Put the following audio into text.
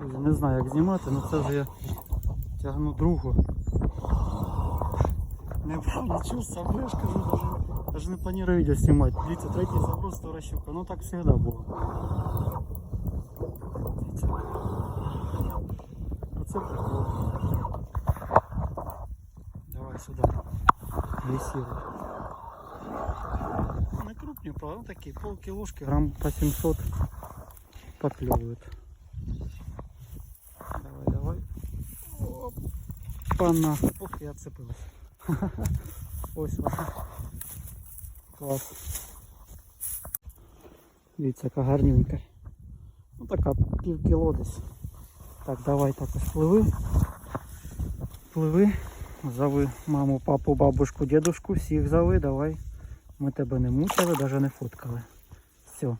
Друзі, Не знаю як знімати, але це вже я тягну другу. Не брав нічого з собою, я ж кажу, даже, даже не планую відео знімати. Дивіться, третій заброс, втора щука. Ну так завжди було. Дивіться. Оце прикол. Давай сюди. Висіли. Не крупні, правда, ну такі полкілошки, грам по 700 поклевывают. Пана. Ох, я отцепилась. Ось вона. Клас. Дивіться, яка гарненька. Ну така пів кіло десь. Так, давай так ось пливи. Пливи. Зови маму, папу, бабушку, дедушку, всіх зови, давай. Ми тебе не мучили, навіть не фоткали. Все.